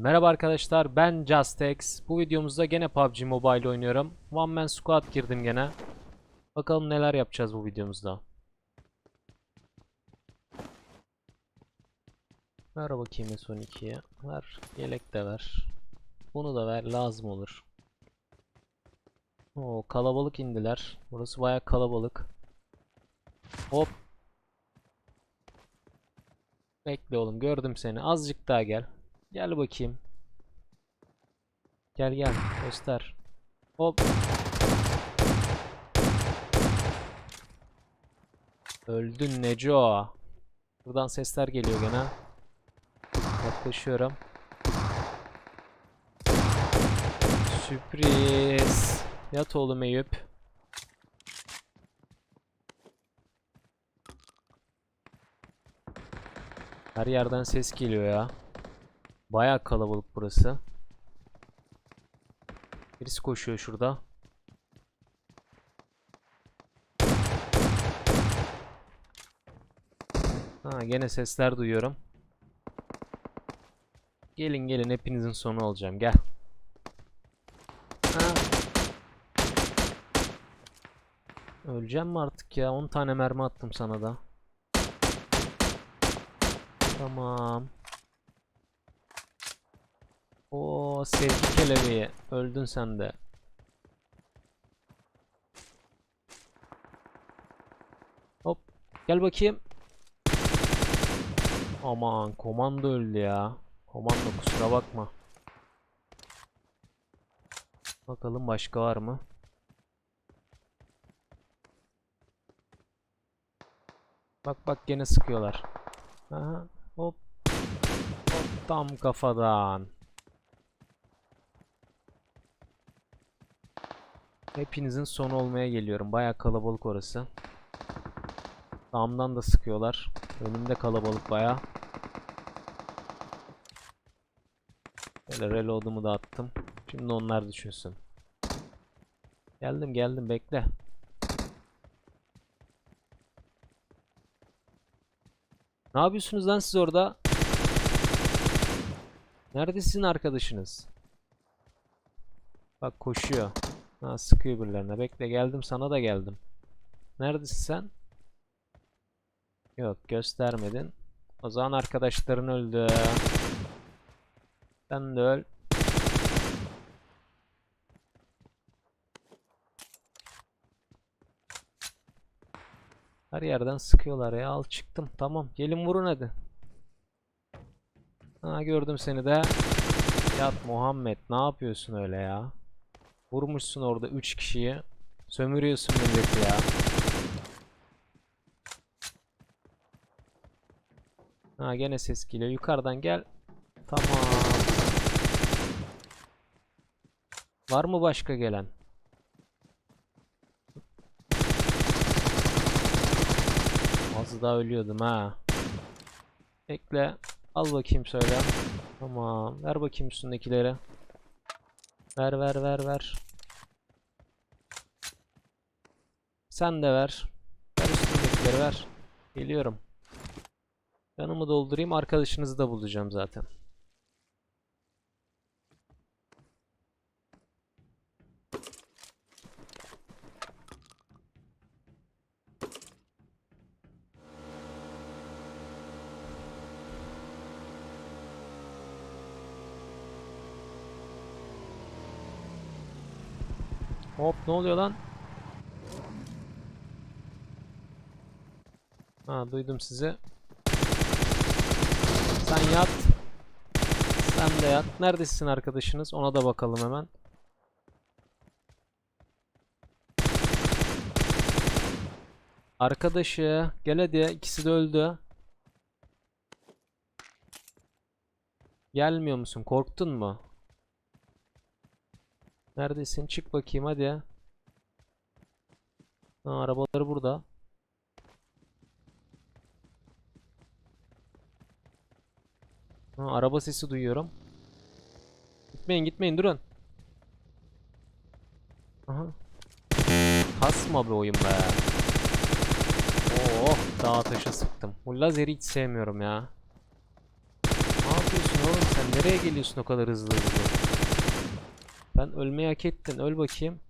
Merhaba arkadaşlar ben Justex. Bu videomuzda gene PUBG Mobile oynuyorum. One Man Squad girdim gene. Bakalım neler yapacağız bu videomuzda. Ver bakayım S12'ye. Ver. Yelek de ver. Bunu da ver. Lazım olur. Oo kalabalık indiler. Burası baya kalabalık. Hop. Bekle oğlum gördüm seni. Azıcık daha gel. Gel bakayım. Gel gel göster. Hop. Öldün Neco. Buradan sesler geliyor gene. Yaklaşıyorum. Sürpriz. Yat oğlum Eyüp. Her yerden ses geliyor ya. Baya kalabalık burası. Birisi koşuyor şurada. Ha gene sesler duyuyorum. Gelin gelin hepinizin sonu olacağım gel. Ha. Öleceğim mi artık ya? 10 tane mermi attım sana da. Tamam. O sevgi kelebeği. Öldün sen de. Hop. Gel bakayım. Aman komando öldü ya. Komando kusura bakma. Bakalım başka var mı? Bak bak gene sıkıyorlar. Aha, hop. Hop tam kafadan. Hepinizin sonu olmaya geliyorum. Baya kalabalık orası. Sağımdan da sıkıyorlar. Önümde kalabalık baya. Böyle reload'umu da attım. Şimdi onlar düşünsün. Geldim geldim bekle. Ne yapıyorsunuz lan siz orada? Nerede sizin arkadaşınız? Bak koşuyor. Ha sıkıyor birilerine. Bekle geldim sana da geldim. Neredesin sen? Yok göstermedin. O zaman arkadaşların öldü. Sen de öl. Her yerden sıkıyorlar ya. Al çıktım. Tamam. Gelin vurun hadi. Ha gördüm seni de. Yat Muhammed. Ne yapıyorsun öyle ya? Vurmuşsun orada 3 kişiyi. Sömürüyorsun milleti ya. Ha gene ses geliyor. Yukarıdan gel. Tamam. Var mı başka gelen? Az daha ölüyordum ha. Bekle. Al bakayım söyle. Tamam. Ver bakayım üstündekileri. Ver ver ver ver. Sen de ver. Ver üstündekileri ver. Geliyorum. Canımı doldurayım. Arkadaşınızı da bulacağım zaten. Hop ne oluyor lan? Ha duydum sizi. Sen yat. Sen de yat. Neredesin arkadaşınız? Ona da bakalım hemen. Arkadaşı gel hadi ikisi de öldü. Gelmiyor musun? Korktun mu? Neredesin? Çık bakayım hadi. Ha, arabaları burada. Ha, araba sesi duyuyorum. Gitmeyin gitmeyin durun. Aha. Kasma be oyun be. Oo, dağa taşa sıktım. Bu lazeri hiç sevmiyorum ya. Ne yapıyorsun oğlum sen nereye geliyorsun o kadar hızlı hızlı? Sen ölmeyi hak ettin. Öl bakayım.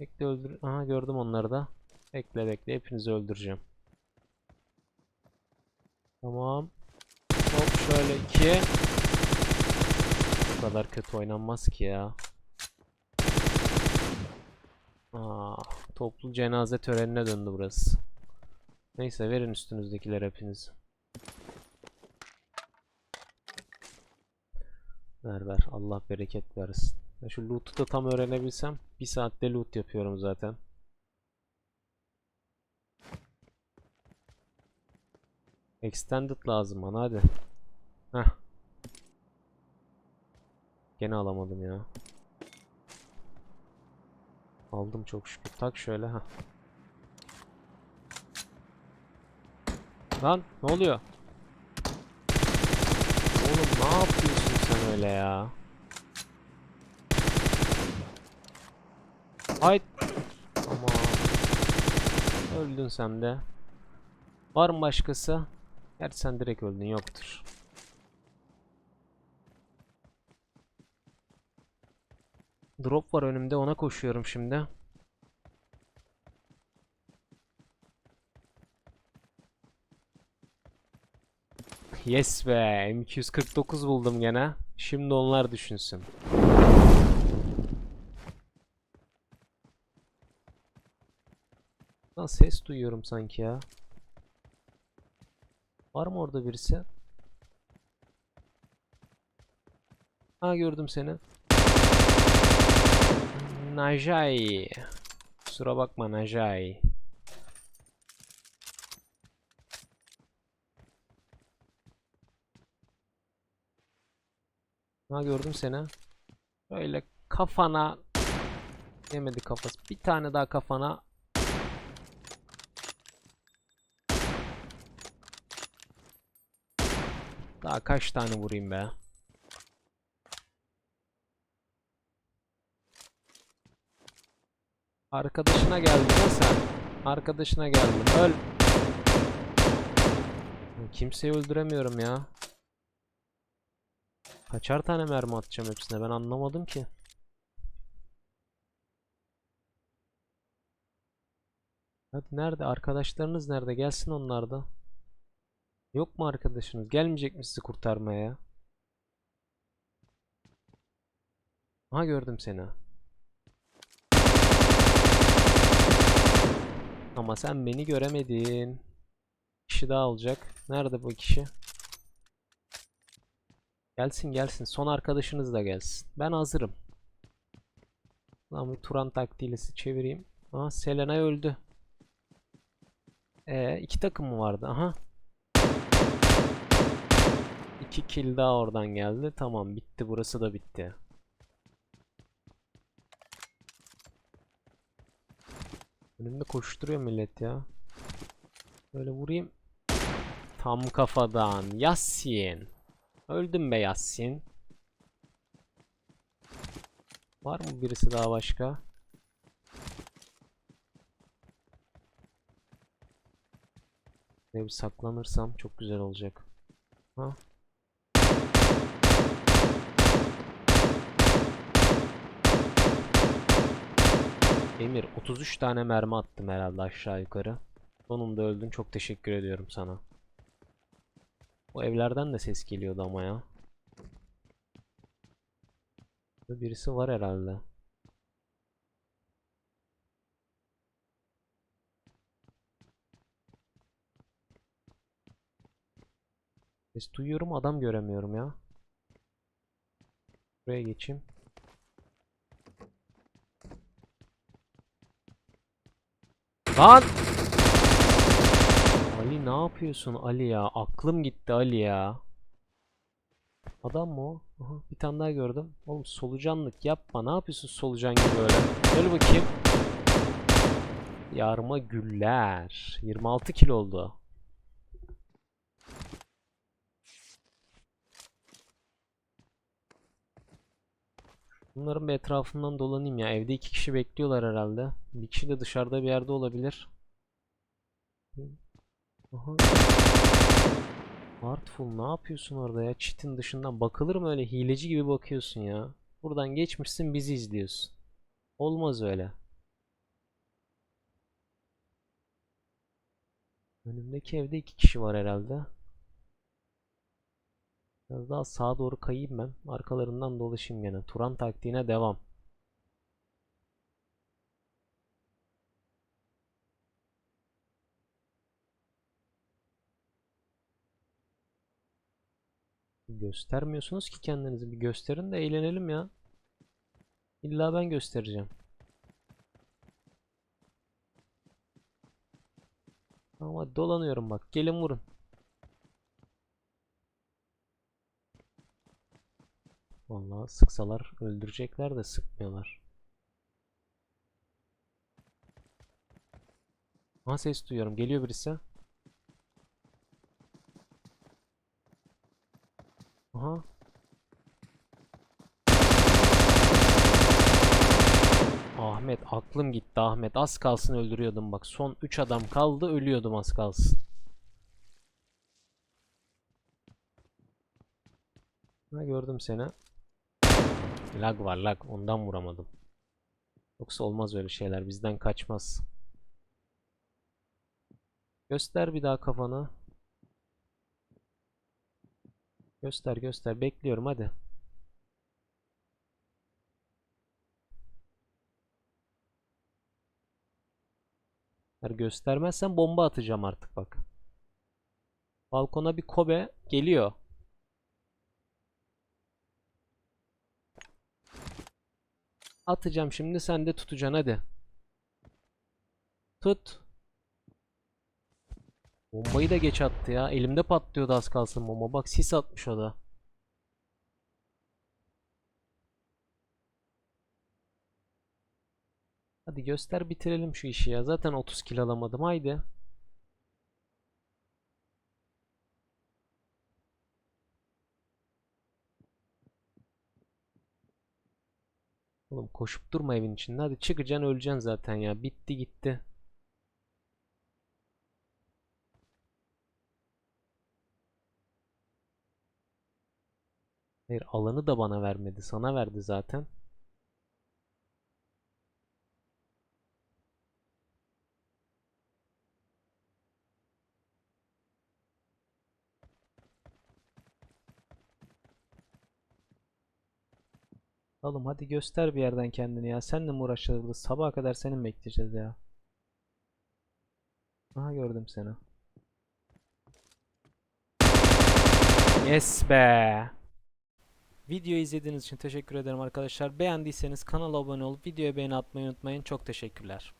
Bekle öldür. Aha gördüm onları da. Bekle bekle. Hepinizi öldüreceğim. Tamam. Hop şöyle iki. Bu kadar kötü oynanmaz ki ya. Aa, toplu cenaze törenine döndü burası. Neyse verin üstünüzdekiler hepiniz. Ver ver. Allah bereket versin. Ya şu loot'u da tam öğrenebilsem bir saatte loot yapıyorum zaten. Extended lazım bana hadi. Heh. Gene alamadım ya. Aldım çok şükür. Tak şöyle ha. Lan ne oluyor? Oğlum ne yapıyorsun sen öyle ya? Hayt. Ama öldün sen de. Var mı başkası? Gerçi sen direkt öldün yoktur. Drop var önümde ona koşuyorum şimdi. Yes be M249 buldum gene. Şimdi onlar düşünsün. Lan ses duyuyorum sanki ya. Var mı orada birisi? Ha gördüm seni. Najai. Kusura bakma Najai. Ha gördüm seni. Öyle kafana yemedi kafası. Bir tane daha kafana. Daha kaç tane vurayım be? Arkadaşına geldin sen. Arkadaşına geldin. Öl. Kimseyi öldüremiyorum ya. Kaçar tane mermi atacağım hepsine ben anlamadım ki. Hadi nerede? Arkadaşlarınız nerede? Gelsin onlar da. Yok mu arkadaşınız? Gelmeyecek mi sizi kurtarmaya? Aha gördüm seni. Ama sen beni göremedin. Kişi daha olacak. Nerede bu kişi? Gelsin gelsin. Son arkadaşınız da gelsin. Ben hazırım. Lan bir Turan taktiğiyle sizi çevireyim. Aha Selena öldü. Ee, iki takım mı vardı? Aha. İki kill daha oradan geldi. Tamam bitti. Burası da bitti. Önümde koşturuyor millet ya. Böyle vurayım. Tam kafadan. Yasin. Öldüm be Yasin. Var mı birisi daha başka? Buraya bir saklanırsam çok güzel olacak. Ha? Emir 33 tane mermi attım herhalde aşağı yukarı. Sonunda öldün. Çok teşekkür ediyorum sana. O evlerden de ses geliyordu ama ya. Birisi var herhalde. Ses duyuyorum adam göremiyorum ya. Buraya geçeyim. Lan! Ne yapıyorsun Ali ya? Aklım gitti Ali ya. Adam mı o? Aha, bir tane daha gördüm. Oğlum solucanlık yapma. Ne yapıyorsun solucan gibi öyle? Gel bakayım. Yarma güller. 26 kilo oldu. Bunların bir etrafından dolanayım ya. Evde iki kişi bekliyorlar herhalde. Bir kişi de dışarıda bir yerde olabilir. Aha. Artful ne yapıyorsun orada ya? Çitin dışından bakılır mı öyle hileci gibi bakıyorsun ya? Buradan geçmişsin bizi izliyorsun. Olmaz öyle. Önümdeki evde iki kişi var herhalde. Biraz daha sağa doğru kayayım ben. Arkalarından dolaşayım gene. Turan taktiğine devam. Göstermiyorsunuz ki kendinizi. Bir gösterin de eğlenelim ya. İlla ben göstereceğim. Hadi dolanıyorum bak. Gelin vurun. Vallahi sıksalar öldürecekler de sıkmıyorlar. Ha ses duyuyorum. Geliyor birisi. Aha. Ahmet aklım gitti Ahmet. Az kalsın öldürüyordum bak. Son 3 adam kaldı ölüyordum az kalsın. Ha gördüm seni. Lag var lag. Ondan vuramadım. Yoksa olmaz öyle şeyler. Bizden kaçmaz. Göster bir daha kafanı. Göster göster. Bekliyorum hadi. Eğer göstermezsen bomba atacağım artık bak. Balkona bir Kobe geliyor. Atacağım şimdi sen de tutacaksın hadi. Tut. Bombayı da geç attı ya. Elimde patlıyordu az kalsın bomba. Bak sis atmış o da. Hadi göster bitirelim şu işi ya. Zaten 30 kill alamadım. Haydi. Oğlum koşup durma evin içinde. Hadi çıkacaksın öleceksin zaten ya. Bitti gitti. Hayır alanı da bana vermedi. Sana verdi zaten. Oğlum hadi göster bir yerden kendini ya. Seninle mi uğraşacağız? Sabaha kadar seni mi bekleyeceğiz ya? Aha gördüm seni. Yes be. Videoyu izlediğiniz için teşekkür ederim arkadaşlar. Beğendiyseniz kanala abone olup videoya beğeni atmayı unutmayın. Çok teşekkürler.